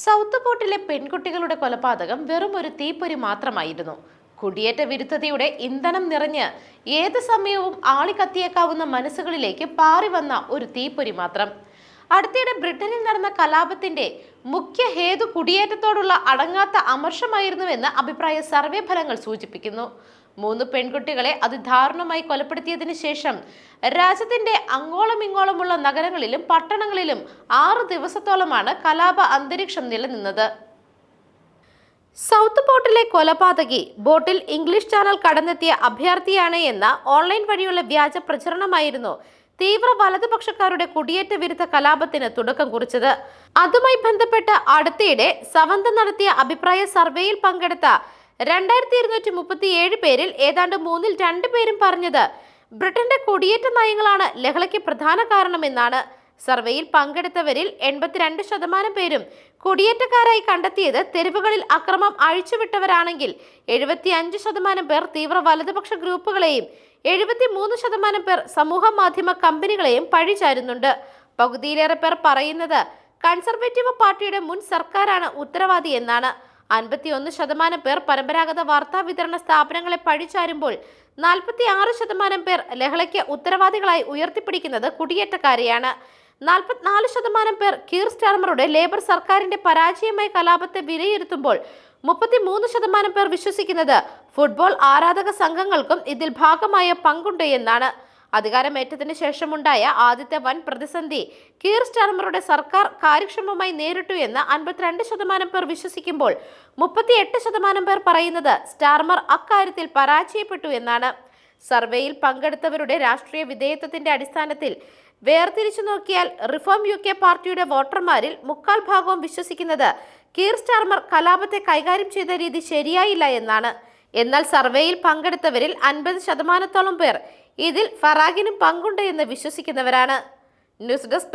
South പോർട്ടിലെ പെൺകുട്ടികളുടെ കൊലപാതകം വെറും ഒരു തീപ്പൊരി മാത്രമായിരുന്നു. കുടിയേറ്റ വിരുദ്ധതയുടെ ഇന്ധനം നിറഞ്ഞ് ഏത് സമയവും ആളിക്കത്തിയേക്കാവുന്ന മനസ്സുകളിലേക്ക് പാറി വന്ന ഒരു തീപ്പൊരി മാത്രം. അടുത്തിടെ ബ്രിട്ടനിൽ നടന്ന കലാപത്തിന്റെ മുഖ്യ ഹേതു കുടിയേറ്റത്തോടുള്ള അടങ്ങാത്ത അമർഷമായിരുന്നുവെന്ന് അഭിപ്രായ സർവേ ഫലങ്ങൾ സൂചിപ്പിക്കുന്നു. മൂന്ന് പെൺകുട്ടികളെ അതിദാരുണമായി കൊലപ്പെടുത്തിയതിന് ശേഷം രാജ്യത്തിന്റെ അങ്ങോളം ഇങ്ങോളമുള്ള നഗരങ്ങളിലും പട്ടണങ്ങളിലും ആറ് ദിവസത്തോളമാണ് കലാപ അന്തരീക്ഷം നിലനിന്നത്. സൗത്ത് ബോട്ടിലെ കൊലപാതകി ബോട്ടിൽ ഇംഗ്ലീഷ് ചാനൽ കടന്നെത്തിയ അഭ്യർത്ഥിയാണ് എന്ന ഓൺലൈൻ വഴിയുള്ള വ്യാജ പ്രചരണമായിരുന്നു തീവ്ര വലതുപക്ഷക്കാരുടെ കുടിയേറ്റ വിരുദ്ധ കലാപത്തിന് തുടക്കം കുറിച്ചത്. അതുമായി ബന്ധപ്പെട്ട് അടുത്തിടെ സവന്ത നടത്തിയ അഭിപ്രായ സർവേയിൽ പങ്കെടുത്ത രണ്ടായിരത്തി ഇരുന്നൂറ്റി മുപ്പത്തി ഏഴ് പേരിൽ ഏതാണ്ട് മൂന്നിൽ രണ്ടു പേരും പറഞ്ഞത് ബ്രിട്ടന്റെ കുടിയേറ്റ നയങ്ങളാണ് ലഹളയ്ക്ക് പ്രധാന കാരണമെന്നാണ്. സർവേയിൽ പങ്കെടുത്തവരിൽ എൺപത്തിരണ്ട് ശതമാനം പേരും കുടിയേറ്റക്കാരായി കണ്ടെത്തിയത് തെരുവുകളിൽ അക്രമം അഴിച്ചുവിട്ടവരാണെങ്കിൽ എഴുപത്തിയഞ്ച് ശതമാനം പേർ തീവ്ര വലതുപക്ഷ ഗ്രൂപ്പുകളെയും എഴുപത്തിമൂന്ന് ശതമാനം പേർ സമൂഹ മാധ്യമ കമ്പനികളെയും പഴിചാരുന്നുണ്ട്. പകുതിയിലേറെ പേർ പറയുന്നത് കൺസർവേറ്റീവ് പാർട്ടിയുടെ മുൻ സർക്കാരാണ് ഉത്തരവാദി എന്നാണ്. അൻപത്തിയൊന്ന് ശതമാനം പേർ പരമ്പരാഗത വാർത്താ വിതരണ സ്ഥാപനങ്ങളെ പഴിചാരുമ്പോൾ നാൽപ്പത്തി ആറ് ശതമാനം പേർ ലഹളയ്ക്ക് ഉത്തരവാദികളായി ഉയർത്തിപ്പിടിക്കുന്നത് കുടിയേറ്റക്കാരെയാണ്. നാൽപ്പത്തിനാല് ശതമാനം പേർ കീർ സ്റ്റാർമറുടെ ലേബർ സർക്കാരിന്റെ പരാജയമായ കലാപത്തെ വിലയിരുത്തുമ്പോൾ മുപ്പത്തിമൂന്ന് ശതമാനം പേർ വിശ്വസിക്കുന്നത് ഫുട്ബോൾ ആരാധക സംഘങ്ങൾക്കും ഇതിൽ ഭാഗമായ പങ്കുണ്ട് എന്നാണ്. അധികാരമേറ്റതിന് ശേഷമുണ്ടായ ആദ്യത്തെ വൻ പ്രതിസന്ധി കീർ സ്റ്റാർമറുടെ സർക്കാർ കാര്യക്ഷമമായി നേരിട്ടു എന്ന് അൻപത്തിരണ്ട് ശതമാനം പേർ വിശ്വസിക്കുമ്പോൾ മുപ്പത്തിയെട്ട് ശതമാനം പേർ പറയുന്നത് സ്റ്റാർമർ അക്കാര്യത്തിൽ പരാജയപ്പെട്ടു എന്നാണ്. സർവേയിൽ പങ്കെടുത്തവരുടെ രാഷ്ട്രീയ വിധേയത്വത്തിന്റെ അടിസ്ഥാനത്തിൽ വേർതിരിച്ചു നോക്കിയാൽ റിഫോം യു കെ പാർട്ടിയുടെ വോട്ടർമാരിൽ മുക്കാൽ ഭാഗവും വിശ്വസിക്കുന്നത് കീർ സ്റ്റാർമർ കലാപത്തെ കൈകാര്യം ചെയ്ത രീതി ശരിയായില്ല എന്നാണ്. എന്നാൽ സർവേയിൽ പങ്കെടുത്തവരിൽ അൻപത് ശതമാനത്തോളം പേർ ഇതിൽ ഫറാഗിനും പങ്കുണ്ട് എന്ന് വിശ്വസിക്കുന്നവരാണ്. News desk